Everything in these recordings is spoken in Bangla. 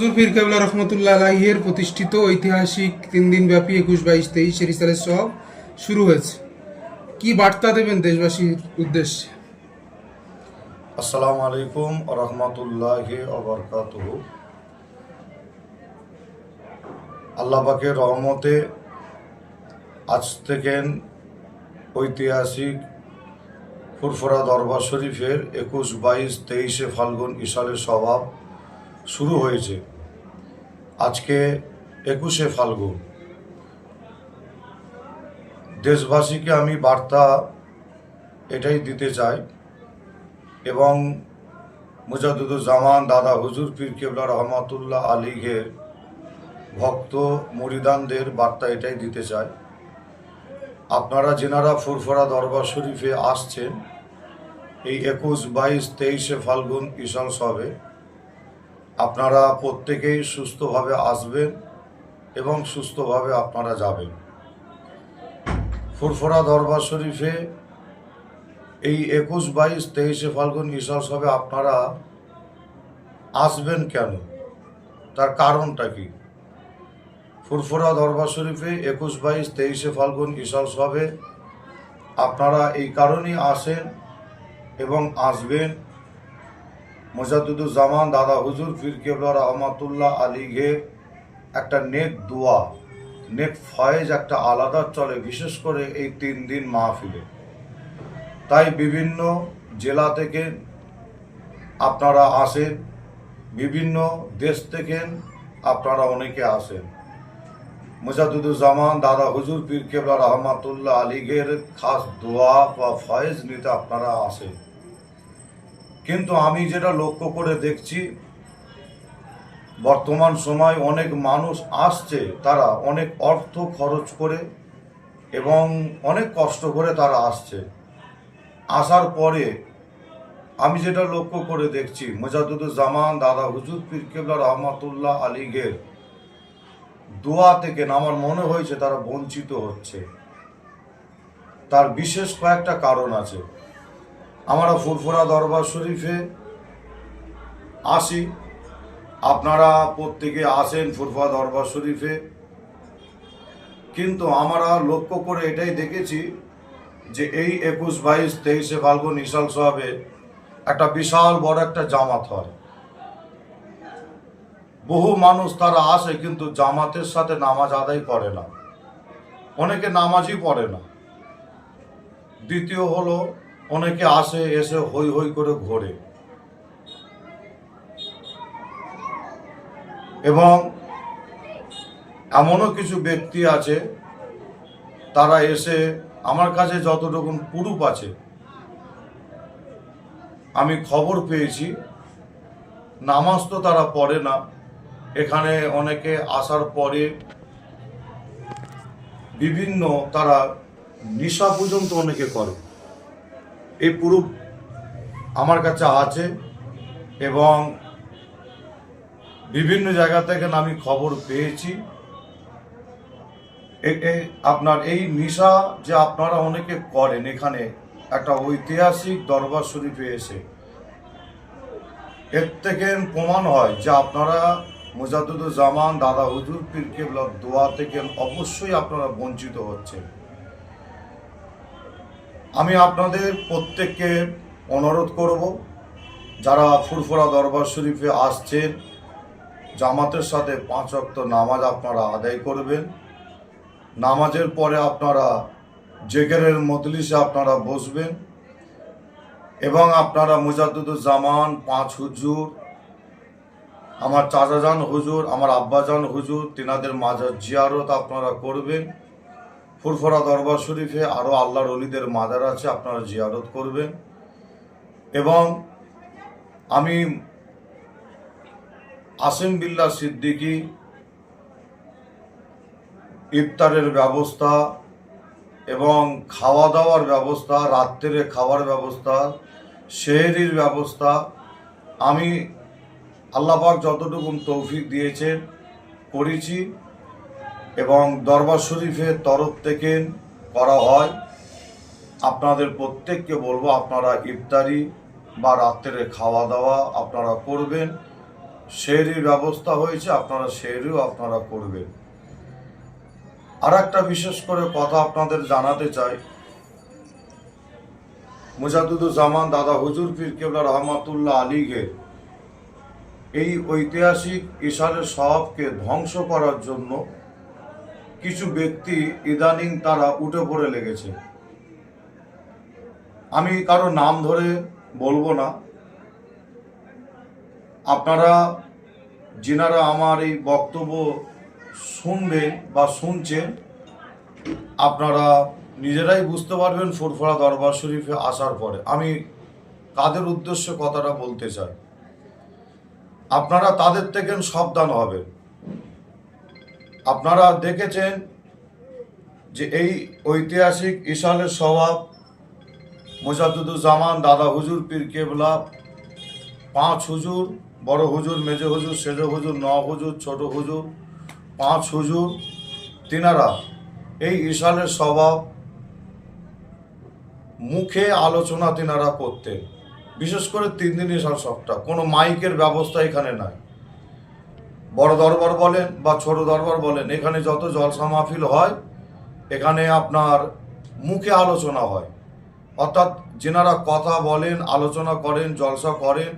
হুজুর পীর কেবলা রহমতুল্লাহ আলাইহের প্রতিষ্ঠিত ঐতিহাসিক তিন দিন ব্যাপী একুশ বাইশ তেইশ রিসালের সব শুরু হয়েছে। কি বার্তা দেবেন দেশবাসীর উদ্দেশ্যে? আসসালামু আলাইকুম রহমতুল্লাহ অবরকাত আল্লাহ রহমতে আজ থেকে ঐতিহাসিক ফুরফুরা দরবার শরীফের একুশ বাইশ তেইশে ফাল্গুন ইসালের স্বভাব শুরু হয়েছে। আজকে একুশে ফাল্গুন। দেশবাসীকে আমি বার্তা এটাই দিতে চাই এবং মুজাদুজ্জামান দাদা হুজুর পীর কেবলা রহমাতুল্লাহ আলীঘের ভক্ত মরিদানদের বার্তা এটাই দিতে চাই। আপনারা যেনারা ফুরফরা দরবার শরীফে আসছেন, এই একুশ, বাইশ, তেইশে ফাল্গুন ইশাল সবে আপনারা প্রত্যেকেই সুস্থভাবে আসবেন এবং সুস্থভাবে আপনারা যাবেন। ফুরফুরা দরবার শরীফে এই একুশ বাইশ তেইশে ফাল্গুন ইসাল সবে আপনারা আসবেন কেন? তার কারণটা কি? ফুরফুরা দরবার শরীফে একুশ বাইশ তেইশে ফাল্গুন ইসাল সবে আপনারা এই কারণেই আসেন এবং আসবেন মোজাদুজ্জামান দাদা হুজুর ফির কেবলা রহমাতুল্লাহ আলীঘে একটা নেক দোয়া, নেক ফয়েজ একটা আলাদা চলে, বিশেষ করে এই তিন দিন মাহফিলে। তাই বিভিন্ন জেলা থেকে আপনারা আসেন, বিভিন্ন দেশ থেকে আপনারা অনেকে আসেন। মুজাদুজ্জামান দাদা হুজুর পীর কেবলা রহমাতুল্লাহ আলীগের খাস দোয়া বা ফয়েজ নিতে আপনারা আসেন। কিন্তু আমি যেটা লক্ষ্য করে দেখছি, বর্তমান সময় অনেক মানুষ আসছে, তারা অনেক অর্থ খরচ করে এবং অনেক কষ্ট করে তারা আসছে। আসার পরে আমি যেটা লক্ষ্য করে দেখছি মোজাদুজ্জামান দাদা হুজুর পীর কেবলা রহমাতুল্লাহ আলীগের দোয়া থেকে আমার মনে হয়েছে তারা বঞ্চিত হচ্ছে। তার বিশেষ কয়েকটা কারণ আছে। আমরা ফুরফুরা দরবার শরীফে আসি। আপনারা প্রত্যেকে আসেন ফুরফুরা দরবার শরীফে। কিন্তু আমরা লক্ষ্য করে এটাই দেখেছি যে এই একুশ, বাইশ, তেইশে ফাল্গুন ইসাল সাহেবে একটা বিশাল বড় একটা জামাত হয়। বহু মানুষ তারা আসে কিন্তু জামাতের সাথে নামাজ আদায় করে না। অনেকে নামাজই পড়ে না। দ্বিতীয় হলো অনেকে আসে, এসে হই হই করে ঘোরে। এবং এমনও কিছু ব্যক্তি আছে, তারা এসে আমার কাছে যতটুকু পুরুপ আছে, আমি খবর পেয়েছি। নামাজ তো তারা পড়ে না। এখানে অনেকে আসার পরে বিভিন্ন তারা নিশা পর্যন্ত অনেকে করে। এই পুরুপ আমার কাছে আছে এবং বিভিন্ন জায়গা থেকে আমি খবর পেয়েছি। আপনার এই নিশা যে আপনারা অনেকে করেন এখানে, একটা ঐতিহাসিক দরবার শরীফে এসে, এর থেকে প্রমাণ হয় যে আপনারা মুজাদুজ্জামান দাদা হুজুর পীর কেবলা দোয়া থেকে অবশ্যই আপনারা বঞ্চিত হচ্ছেন। আমি আপনাদের প্রত্যেককে অনুরোধ করব, যারা ফুরফুরা দরবার শরীফে আসছেন, জামাতের সাথে পাঁচ অক্ত নামাজ আপনারা আদায় করবেন। নামাজের পরে আপনারা জেকেরের মজলিসে আপনারা বসবেন এবং আপনারা মুজাদুজ্জামান পাঁচ হুজুর, আমার চাচাজান হুজুর, আমার আব্বাজান হুজুর, তিনাদের মাজার জিয়ারত আপনারা করবেন। ফুরফুরা দরবার শরীফে আরও আল্লাহর অলিদের মাজার আছে, আপনারা জিয়ারত করবেন। এবং আমি আসিম বিল্লাহ সিদ্দিকী ইফতারের ব্যবস্থা এবং খাওয়া দাওয়ার ব্যবস্থা, রাত্রে খাওয়ার ব্যবস্থা শেহরির ব্যবস্থা, আমি আল্লাপাক যতটুকু তৌফিক দিয়েছেন করেছি। এবং দরবার শরীফের তরফ থেকে করা হয়। আপনাদের প্রত্যেককে বলব, আপনারা ইফতারি বা রাত্রে খাওয়া দাওয়া আপনারা করবেন। শেয়ারির ব্যবস্থা হয়েছে, আপনারা শেয়ারিও আপনারা করবেন। আর একটা বিশেষ করে কথা আপনাদের জানাতে চাই। মুজাদুদুজ্জামান দাদা হুজুর পীর কেবলা রহমাতুল্লাহ আলীকে এই ঐতিহাসিক ইশারের সবকে ধ্বংস করার জন্য কিছু ব্যক্তি ইদানিং তারা উঠে পড়ে লেগেছে। আমি কারও নাম ধরে বলব না। আপনারা, যিনারা আমার এই বক্তব্য শুনবেন বা শুনছেন, আপনারা নিজেরাই বুঝতে পারবেন ফুরফুরা দরবার শরীফে আসার পরে। আমি কাদের উদ্দেশ্যে কথাটা বলতে চাই? আপনারা তাদের থেকে সাবধান হবেন। আপনারা দেখেছেন যে এই ঐতিহাসিক ইশালের স্বভাব মোজাদুদুজ্জামান দাদা হুজুর পীর কেবলা, পাঁচ হুজুর, বড় হুজুর, মেজো হুজুর, সেজো হুজুর, ন হুজুর, ছোট হুজুর, পাঁচ হুজুর, তিনারা এই ইশালের স্বভাব মুখে আলোচনা তিনারা করতেন। বিশেষ করে তিন দিন ইশাল সবটা। কোনো মাইকের ব্যবস্থা এখানে নাই। বড় দরবার বলেন বা ছোট দরবার বলেন, এখানে যত জলসা মাহফিল হয়, এখানে আপনার মুখে আলোচনা হয়। অর্থাৎ যেনারা কথা বলেন, আলোচনা করেন, জলসা করেন,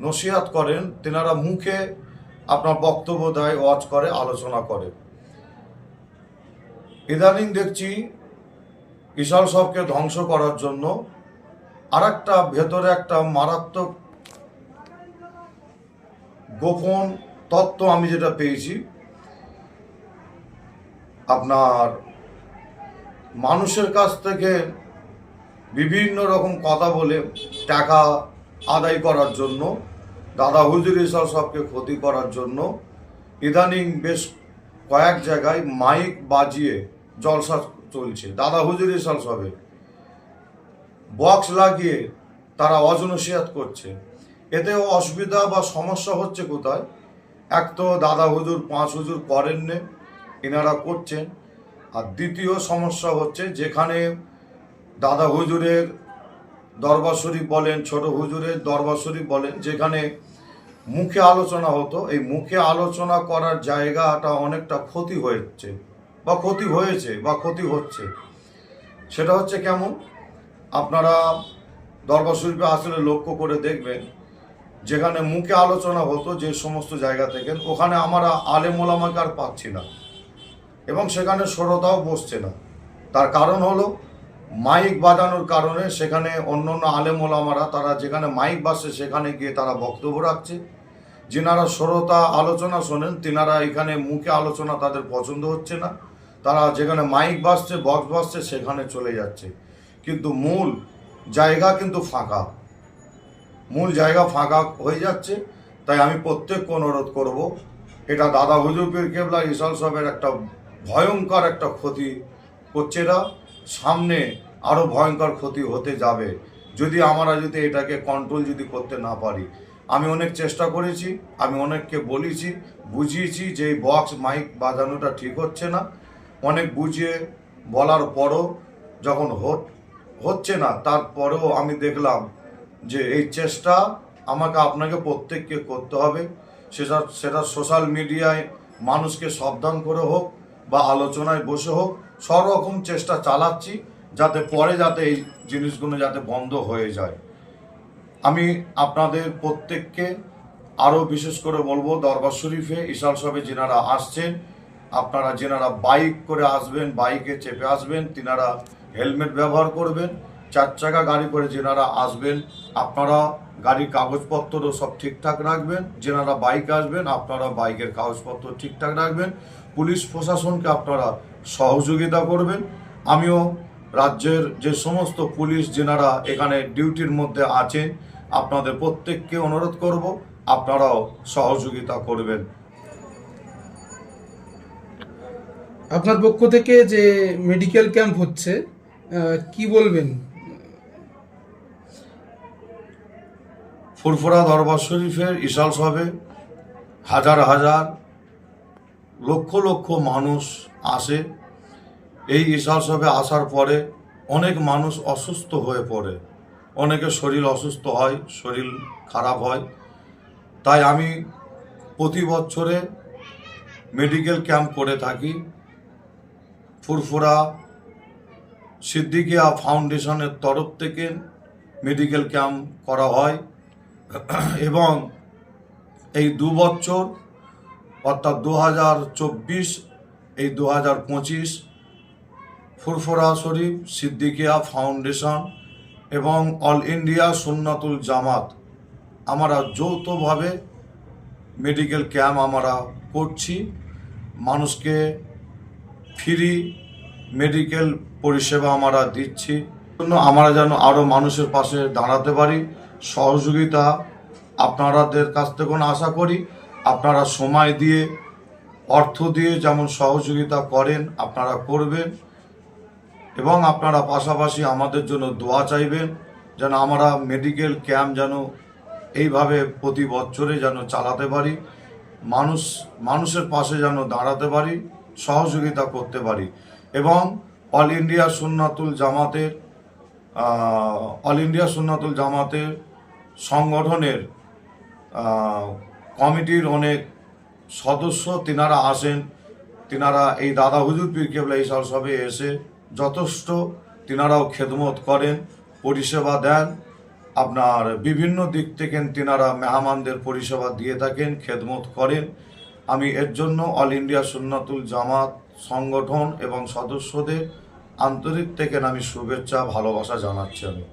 নসিহাত করেন, তেনারা মুখে আপনার বক্তব্য দেয়, ওয়াজ করে, আলোচনা করে। ইদানিং দেখছি ইশাল সবকে ধ্বংস করার জন্য আর ভেতরে একটা মারাত্মক গোপন তত্ত্ব আমি যেটা পেয়েছি, আপনার মানুষের কাছ থেকে বিভিন্ন রকম কথা বলে টাকা আদায় করার জন্য, দাদা হুজুর ইসাল সবকে ক্ষতি করার জন্য ইদানিং বেশ কয়েক জায়গায় মাইক বাজিয়ে জলসা চলছে। দাদা হুজুর ইসাল সবে বক্স লাগিয়ে তারা অজনসিয়াত করছে। এতে অসুবিধা বা সমস্যা হচ্ছে কোথায়? এক তো দাদা হুজুর, পাঁচ হুজুর করেন নে এনারা করছেন। আর দ্বিতীয় সমস্যা হচ্ছে, যেখানে দাদা হুজুরের দরবার শরীফ বলেন, ছোট হুজুরের দরবার শরীফ বলেন, যেখানে মুখে আলোচনা হতো, এই মুখে আলোচনা করার জায়গাটা অনেকটা ক্ষতি হয়েছে, বা ক্ষতি হয়েছে, বা ক্ষতি হচ্ছে। সেটা হচ্ছে কেমন? আপনারা দরবার শরীফে আসলে লক্ষ্য করে দেখবেন যেখানে মুখে আলোচনা হতো যে সমস্ত জায়গা থেকে, ওখানে আমরা আলেম ওলামাকে আর পাচ্ছি না। এবং সেখানে শ্রোতাও বসছে না। তার কারণ হলো, মাইক বাজানোর কারণে সেখানে অন্য অন্য আলেম ওলামারা, তারা যেখানে মাইক বাজছে সেখানে গিয়ে তারা বক্তব্য রাখছে। যেনারা শ্রোতা আলোচনা শোনেন, তেনারা এখানে মুখে আলোচনা তাদের পছন্দ হচ্ছে না। তারা যেখানে মাইক বাজছে, বক্স বাজছে, সেখানে চলে যাচ্ছে। কিন্তু মূল জায়গা কিন্তু ফাঁকা। মূল জায়গা ফাঁকা হয়ে যাচ্ছে, তাই আমি প্রত্যেককে অনুরোধ করব, এটা দাদা হুজুরপীর কেবলা ইসাল সাহেবের একটা ভয়ঙ্কর একটা ক্ষতি করছে না সামনে আরও ভয়ঙ্কর ক্ষতি হতে যাবে, যদি আমরা যদি এটাকে কন্ট্রোল যদি করতে না পারি। আমি অনেক চেষ্টা করেছি, আমি অনেককে বলেছি, বুঝিয়েছি যে এই বক্স মাইক বাজানোটা ঠিক হচ্ছে না। অনেক বুঝিয়ে বলার পরও যখন হচ্ছে না, তারপরেও আমি দেখলাম যে এই চেষ্টা আমাকে আপনাকে প্রত্যেককে করতে হবে। সেটা সেটা সোশ্যাল মিডিয়ায় মানুষকে সাবধান করে হোক বা আলোচনায় বসে হোক, সব রকম চেষ্টা চালাচ্ছি যাতে পরে যাতে এই জিনিসগুলো যাতে বন্ধ হয়ে যায়। আমি আপনাদের প্রত্যেককে আরও বিশেষ করে বলব, দরবার শরীফে ইশাল সবে যেনারা আসছেন, আপনারা যেনারা বাইক করে আসবেন বাইকে চেপে আসবেন, তিনারা হেলমেট ব্যবহার করবেন। চার চাকা গাড়ি করে যেনারা আসবেন, আপনারা গাড়ির কাগজপত্র সব ঠিকঠাক রাখবেন, যেনারা বাইক আসবেন, আপনারা বাইকের কাগজপত্র ঠিকঠাক রাখবেন, পুলিশ প্রশাসনকে আপনারা সহযোগিতা করবেন। আমিও রাজ্যের যে সমস্ত পুলিশ যেনারা এখানে ডিউটির মধ্যে আছেন, আপনাদের প্রত্যেককে অনুরোধ করব, আপনারাও সহযোগিতা করবেন। আপনার পক্ষ থেকে যে মেডিকেল ক্যাম্প হচ্ছে কি বলবেন? ফুরফুরা দরবার শরীফের ইশাল সবে হাজার হাজার লক্ষ লক্ষ মানুষ আসে। এই ইশাল সবে আসার পরে অনেক মানুষ অসুস্থ হয়ে পড়ে। অনেকের শরীর অসুস্থ হয়, শরীর খারাপ হয়। তাই আমি প্রতি বছরে মেডিকেল ক্যাম্প করে থাকি। ফুরফুরা সিদ্দিকিয়া ফাউন্ডেশনের তরফ থেকে মেডিকেল ক্যাম্প করা হয়। এবং এই দু বছর, অর্থাৎ দু হাজার চব্বিশ, এই দু হাজার পঁচিশ ফুরফুরা শরীফ, সিদ্দিকিয়া ফাউন্ডেশন এবং অল ইন্ডিয়া সুন্নাতুল জামাত, আমরা যৌথভাবে মেডিকেল ক্যাম্প আমরা করছি। মানুষকে ফ্রি মেডিকেল পরিষেবা আমরা দিচ্ছি। জন্য আমরা যেন আরও মানুষের পাশে দাঁড়াতে পারি। সহযোগিতা আপনারাদের কাছ থেকে আশা করি। আপনারা সময় দিয়ে, অর্থ দিয়ে যেমন সহযোগিতা করেন, আপনারা করবেন। এবং আপনারা পাশাপাশি আমাদের জন্য দোয়া চাইবেন, যেন আমরা মেডিকেল ক্যাম্প যেন এইভাবে প্রতি বছরে যেন চালাতে পারি, মানুষ, মানুষের পাশে যেন দাঁড়াতে পারি, সহযোগিতা করতে পারি। এবং অল ইন্ডিয়া সুন্নাতুল জামাতের অল ইন্ডিয়া সুন্নাতুল জামাতের সংগঠনের কমিটির অনেক সদস্য তিনারা আসেন, তিনারা এই দাদা হুজুর পীর কেবলা এই সবে এসে যথেষ্ট তিনারাও খেদমত করেন, পরিষেবা দেন। আপনার বিভিন্ন দিক থেকে তিনারা মেহমানদের পরিষেবা দিয়ে থাকেন, খেদমত করেন। আমি এর জন্য অল ইন্ডিয়া সুন্নাতুল জামাত সংগঠন এবং সদস্যদের আন্তরিক থেকে আমি শুভেচ্ছা, ভালোবাসা জানাচ্ছি আমি।